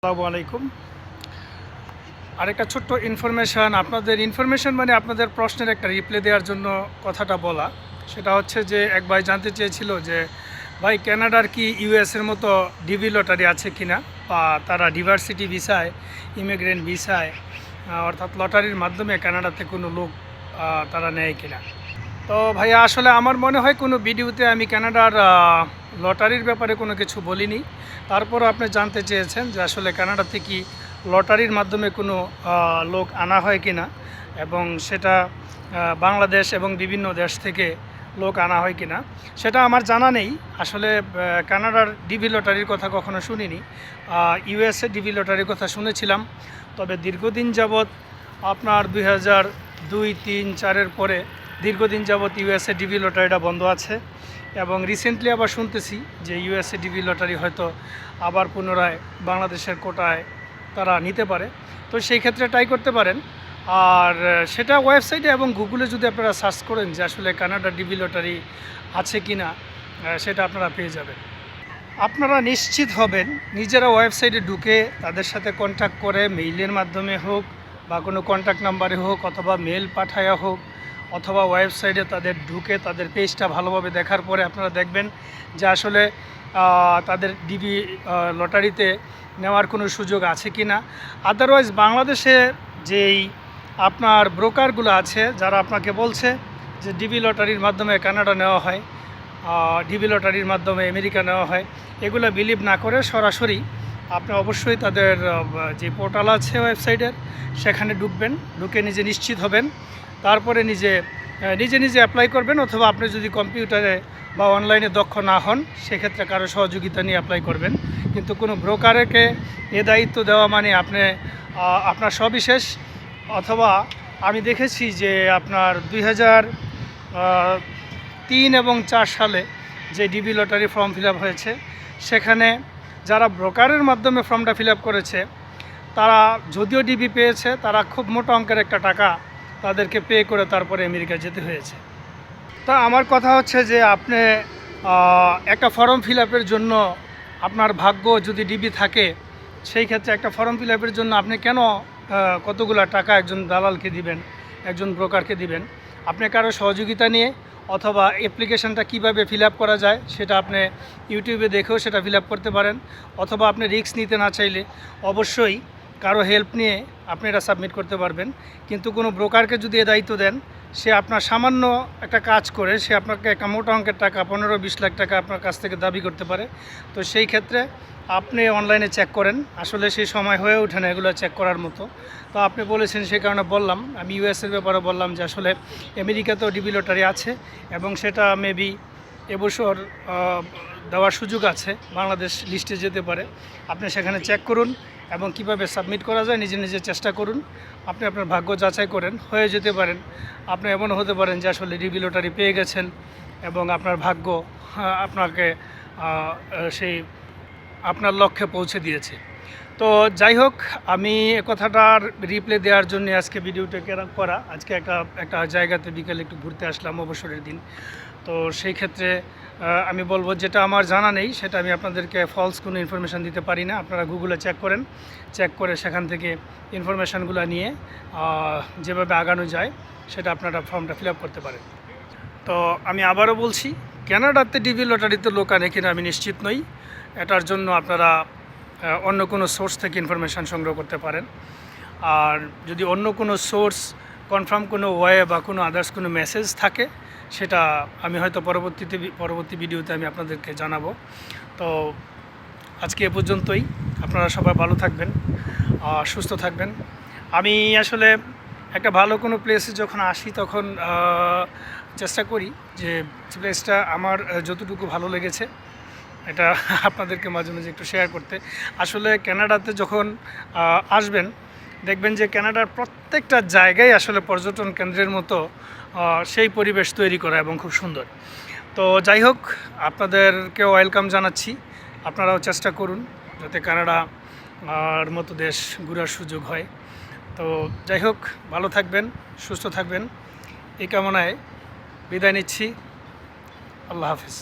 আসসালামু আলাইকুম। আরেকটা ছোট্ট ইনফরমেশান আপনাদের ইনফরমেশন মানে আপনাদের প্রশ্নের একটা রিপ্লাই দেওয়ার জন্য কথাটা বলা। সেটা হচ্ছে যে, এক ভাই জানতে চেয়েছিল যে, ভাই কানাডার কি ইউএসের মতো ডিবি লটারি আছে কিনা? বা তারা ডিভার্সিটি ভিসায় ইমিগ্রেন্ট ভিসায় অর্থাৎ লটারির মাধ্যমে কানাডাতে কোনো লোক তারা নেয় কিনা? তো ভাইয়া, আসলে আমার মনে হয় কোনো ভিডিওতে আমি কানাডার লটারির ব্যাপারে কোনো কিছু বলিনি। তারপরও আপনি জানতে চেয়েছেন যে আসলে কানাডাতে কি লটারির মাধ্যমে কোনো লোক আনা হয় কি না এবং সেটা বাংলাদেশ এবং বিভিন্ন দেশ থেকে লোক আনা হয় কি না সেটা আমার জানা নেই। আসলে কানাডার ডিবি লটারির কথা কখনো শুনিনি। ইউএসএ ডিবি লটারির কথা শুনেছিলাম। তবে দীর্ঘদিন যাবৎ আপনার দুই হাজার দুই, তিন, চারের পরে দীর্ঘদিন যাবৎ ইউএসএ ডিবি লটারিটা বন্ধ আছে এবং রিসেন্টলি আবার শুনতেছি যে ইউএসএ ডিবি লটারি হয়তো আবার পুনরায় বাংলাদেশের কোটায় তারা নিতে পারে। তো সেই ক্ষেত্রে ট্রাই করতে পারেন। আর সেটা ওয়েবসাইটে এবং গুগলে যদি আপনারা সার্চ করেন যে আসলে কানাডা ডিবি লটারি আছে কি না সেটা আপনারা পেয়ে যাবেন। আপনারা নিশ্চিত হবেন, নিজেরা ওয়েবসাইটে ঢুকে তাদের সাথে কন্ট্যাক্ট করে মেইলের মাধ্যমে হোক বা কোনো কন্ট্যাক্ট নাম্বারে হোক অথবা মেল পাঠায়া হোক অথবা ওয়েবসাইটে তাদের ঢুকে তাদের পেজটা ভালোভাবে দেখার পরে আপনারা দেখবেন যে আসলে তাদের ডিবি লটারিতে নেওয়ার কোনো সুযোগ আছে কি না। আদারওয়াইজ বাংলাদেশে যেই আপনার ব্রোকারগুলো আছে, যারা আপনাকে বলছে যে ডিবি লটারির মাধ্যমে কানাডা নেওয়া হয় ডিবি লটারির মাধ্যমে আমেরিকা নেওয়া হয়, এগুলো বিলিভ না করে সরাসরি আপনি অবশ্যই তাদের যে পোর্টাল আছে ওয়েবসাইটের, সেখানে ঢুকবেন, ঢুকে নিজে নিশ্চিত হবেন। তারপরে নিজে নিজে নিজে অ্যাপ্লাই করবেন অথবা আপনি যদি কম্পিউটারে বা অনলাইনে দক্ষ না হন, সেক্ষেত্রে কারও সহযোগিতা নিয়ে অ্যাপ্লাই করবেন। কিন্তু কোনো ব্রোকারকে এ দায়িত্ব দেওয়া মানে আপনি আপনার সবিশেষ অথবা আমি দেখেছি যে আপনার দুই তিন এবং চার সালে যে ডিবি লটারি ফর্ম ফিল হয়েছে, সেখানে যারা ব্রোকারের মাধ্যমে ফর্মটা ফিল করেছে, তারা যদিও ডিবি পেয়েছে, তারা খুব মোটা অঙ্কের একটা টাকা তাদেরকে পে করে তারপরে আমেরিকা যেতে হয়েছে। তা আমার কথা হচ্ছে যে আপনি একটা ফর্ম ফিল জন্য আপনার ভাগ্য যদি ডিবি থাকে, সেই ক্ষেত্রে একটা ফর্ম ফিল জন্য আপনি কেন কতগুলো টাকা একজন দালালকে দিবেন, একজন ব্রোকারকে দিবেন? আপনি কারও সহযোগিতা নিয়ে অথবা অ্যাপ্লিকেশনটা কীভাবে ফিল করা যায়, সেটা আপনি ইউটিউবে দেখেও সেটা ফিল করতে পারেন। অথবা আপনি রিস্ক নিতে না চাইলে অবশ্যই কারও হেল্প নিয়ে আপনি এটা সাবমিট করতে পারবেন। কিন্তু কোনো ব্রোকারকে যদি এ দায়িত্ব দেন, সে আপনার সামান্য একটা কাজ করে, সে আপনাকে একটা মোটা অঙ্কের টাকা, পনেরো, বিশ লাখ টাকা আপনার কাছ থেকে দাবি করতে পারে। তো সেই ক্ষেত্রে আপনি অনলাইনে চেক করেন। আসলে সেই সময় হয়ে ওঠে না এগুলো চেক করার মতো। তো আপনি বলেছেন সেই কারণে বললাম, আমি ইউএসের ব্যাপারে বললাম যে আসলে আমেরিকাতেও ডিবি লটারি আছে এবং সেটা মেবি এবছর দেওয়ার সুযোগ আছে, বাংলাদেশ লিস্টে যেতে পারে। আপনি সেখানে চেক করুন। এবং কীভাবে সাবমিট করা যায় নিজে নিজে চেষ্টা করুন। আপনি আপনার ভাগ্য যাচাই করেন, হয়ে যেতে পারেন। আপনি এমন হতে পারেন যে আসলে রিভি লটারি পেয়ে গেছেন এবং আপনার ভাগ্য আপনাকে সেই আপনার লক্ষ্যে পৌঁছে দিয়েছে। তো যাই হোক, আমি কথাটার রিপ্লে দেওয়ার জন্য আজকে ভিডিওটা কেরা- করা। আজকে একটা একটা জায়গাতে বিকেলে একটু ঘুরতে আসলাম অবসরের দিন। তো সেই ক্ষেত্রে আমি বলব যেটা আমার জানা নেই, সেটা আমি আপনাদেরকে ফলস কোনো ইনফরমেশান দিতে পারি না। আপনারা গুগলে চেক করেন। চেক করে সেখান থেকে ইনফরমেশানগুলো নিয়ে যেভাবে আগানো যায়, সেটা আপনারা ফর্মটা ফিল করতে পারেন। তো আমি আবারও বলছি ক্যানাডাতে ডিবি লটারিতে লোক আনে কিনা আমি নিশ্চিত নই। এটার জন্য আপনারা অন্য কোনো সোর্স থেকে ইনফরমেশান সংগ্রহ করতে পারেন। আর যদি অন্য কোনো সোর্স কনফার্ম কোনো ওয়ে বা কোনো আদার্স কোনো মেসেজ থাকে, সেটা আমি হয়তো পরবর্তীতে পরবর্তী ভিডিওতে আমি আপনাদেরকে জানাব। তো আজকে এ পর্যন্তই। আপনারা সবাই ভালো থাকবেন সুস্থ থাকবেন। আমি আসলে একটা ভালো কোনো প্লেসে যখন আসি তখন চেষ্টা করি যে প্লেসটা আমার যতটুকু ভালো লেগেছে এটা আপনাদেরকে মাঝে মাঝে একটু শেয়ার করতে। আসলে কানাডাতে যখন আসবেন, দেখবেন যে কানাডার প্রত্যেকটা জায়গায় আসলে পর্যটন কেন্দ্রের মতো সেই পরিবেশ তৈরি করা এবং খুব সুন্দর। তো যাই হোক আপনাদেরকে ওয়েলকাম জানাচ্ছি। আপনারাও চেষ্টা করুন যাতে কানাডা, আর মতো দেশ ঘোরার সুযোগ হয়। তো যাই হোক, ভালো থাকবেন, সুস্থ থাকবেন। এই কামনায় বিদায় নিচ্ছি। আল্লাহ হাফিজ।